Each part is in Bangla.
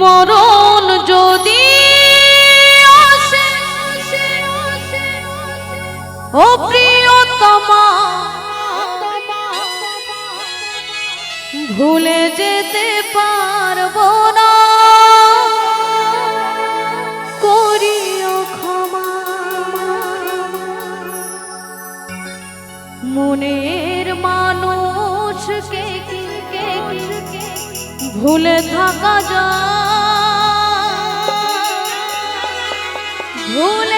মরণ যদি ও ভুলে থাকা যা ভুলে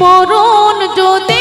মরণ যদি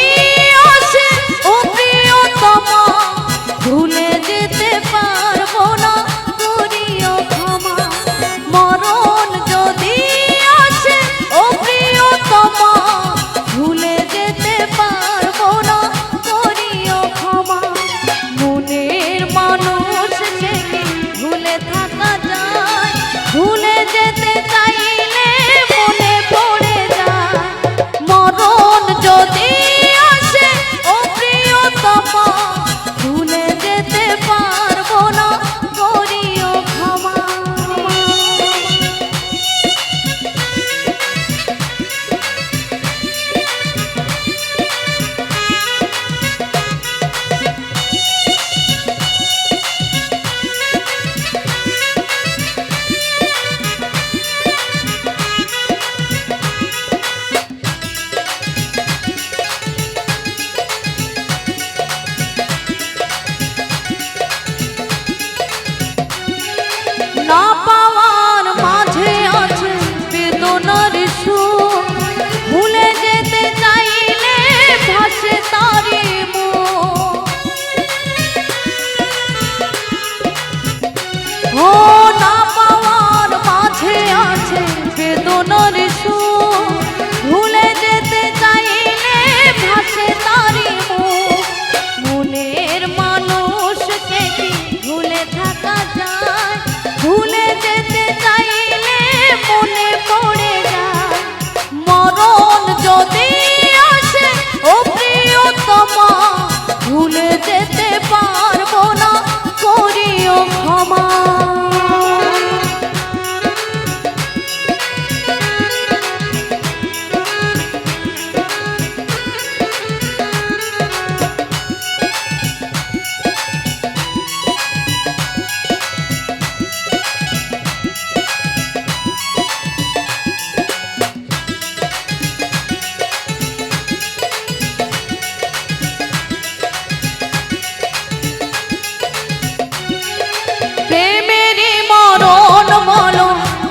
time.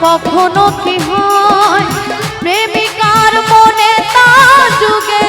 কখনো কি হয়? প্রেমিকার মনে তা যুগে